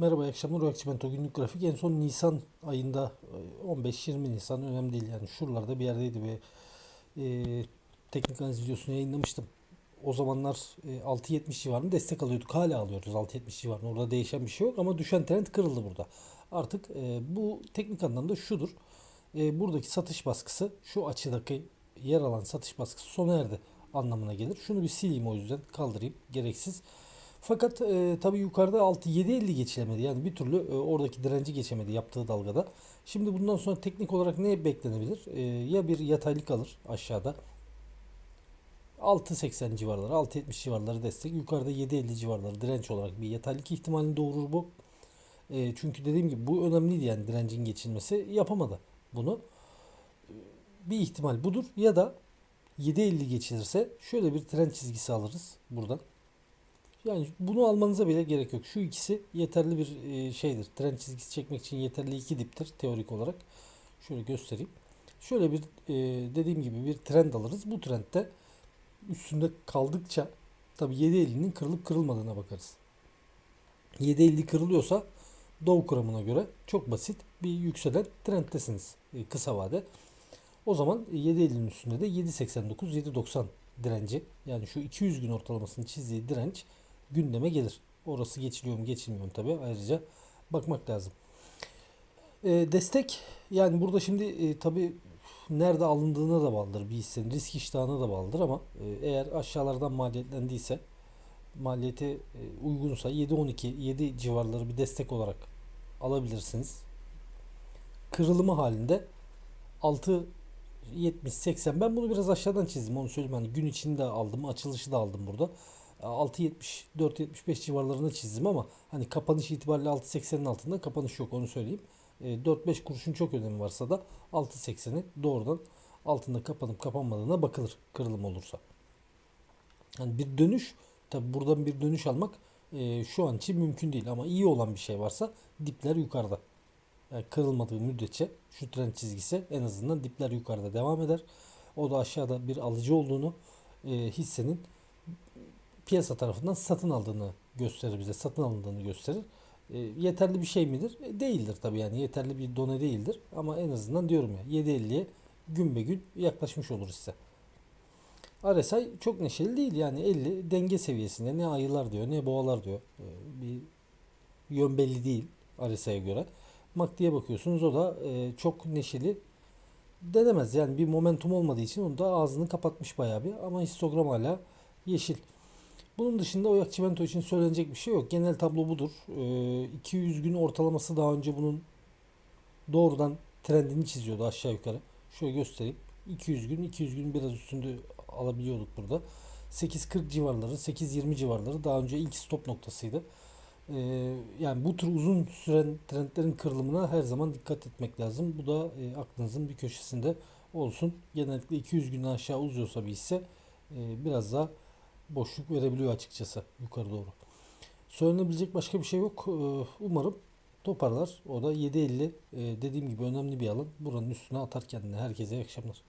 Merhaba, akşamlar. Royak Çimento günlük grafik. En son Nisan ayında e, 15-20 Nisan önemli değil yani şuralarda bir yerdeydi ve e, teknik analiz videosunu yayınlamıştım. O zamanlar e, 6.70 civarında destek alıyorduk. Hala alıyoruz 6.70 civarında. Orada değişen bir şey yok ama düşen trend kırıldı burada. Artık e, bu teknik anlamda şudur. E, buradaki satış baskısı şu açıdaki yer alan satış baskısı sona erdi anlamına gelir. Şunu bir sileyim o yüzden kaldırayım gereksiz. Fakat e, tabii yukarıda 6-7.50 geçilemedi. Yani bir türlü e, oradaki direnci geçemedi yaptığı dalgada. Şimdi bundan sonra teknik olarak ne beklenebilir? E, ya bir yataylık alır aşağıda. 6.80 civarları, 6.70 civarları destek. Yukarıda 7.50 civarları direnç olarak bir yataylık ihtimalini doğurur bu. E, çünkü dediğim gibi bu önemliydi yani direncin geçilmesi. Yapamadı bunu. Bir ihtimal budur. Ya da 7.50 geçilirse şöyle bir trend çizgisi alırız buradan. Yani bunu almanıza bile gerek yok. Şu ikisi yeterli bir e, şeydir. Trend çizgisi çekmek için yeterli iki diptir teorik olarak. Şöyle göstereyim. Şöyle bir e, dediğim gibi bir trend alırız. Bu trendde üstünde kaldıkça tabi 7.50'nin kırılıp kırılmadığına bakarız. 7.50 kırılıyorsa Dow kuramına göre çok basit bir yükselen trenddesiniz e, kısa vade. O zaman 7.50'nin üstünde de 7.89 7.90 direnci yani şu 200 gün ortalamasının çizdiği direnç gündeme gelir. Orası geçiliyor mu geçilmiyor mu tabi ayrıca bakmak lazım. E, destek yani burada şimdi e, tabi nerede alındığına da bağlıdır bir hissenin risk iştahına da bağlıdır ama e, eğer aşağılardan maliyetlendiyse maliyeti e, uygunsa 7-12 7 civarları bir destek olarak alabilirsiniz. Kırılımı halinde 6 70-80 ben bunu biraz aşağıdan çizdim onu söyleyeyim hani gün içinde aldım açılışı da aldım burada 6.70-4.75 civarlarında çizdim ama hani kapanış itibariyle 6.80'in altında kapanış yok onu söyleyeyim. E, 4-5 kuruşun çok önemi varsa da 6.80'i doğrudan altında kapanıp kapanmadığına bakılır kırılım olursa. Yani bir dönüş tabi buradan bir dönüş almak e, şu an için mümkün değil ama iyi olan bir şey varsa dipler yukarıda. Yani kırılmadığı müddetçe şu trend çizgisi en azından dipler yukarıda devam eder. O da aşağıda bir alıcı olduğunu e, hissenin piyasa tarafından satın aldığını gösterir bize. Satın alındığını gösterir. E, yeterli bir şey midir? E, değildir tabii yani yeterli bir done değildir. Ama en azından diyorum ya 7.50'ye gün be gün yaklaşmış olur hisse. RSI çok neşeli değil yani 50 denge seviyesinde ne ayılar diyor ne boğalar diyor. E, bir yön belli değil RSI'ye göre. MACD'ye bakıyorsunuz o da e, çok neşeli denemez. Yani bir momentum olmadığı için onu da ağzını kapatmış bayağı bir ama histogram hala yeşil. Bunun dışında Oyak Çimento için söylenecek bir şey yok. Genel tablo budur. E, 200 gün ortalaması daha önce bunun doğrudan trendini çiziyordu aşağı yukarı. Şöyle göstereyim. 200 gün, 200 gün biraz üstünde alabiliyorduk burada. 8.40 civarları, 8.20 civarları daha önce ilk stop noktasıydı. Ee, yani bu tür uzun süren trendlerin kırılımına her zaman dikkat etmek lazım. Bu da e, aklınızın bir köşesinde olsun. Genellikle 200 günden aşağı uzuyorsa bir hisse e, biraz daha boşluk verebiliyor açıkçası yukarı doğru. Söylenebilecek başka bir şey yok. Ee, umarım toparlar. O da 7.50 e, dediğim gibi önemli bir alan. Buranın üstüne atar kendine. Herkese iyi akşamlar.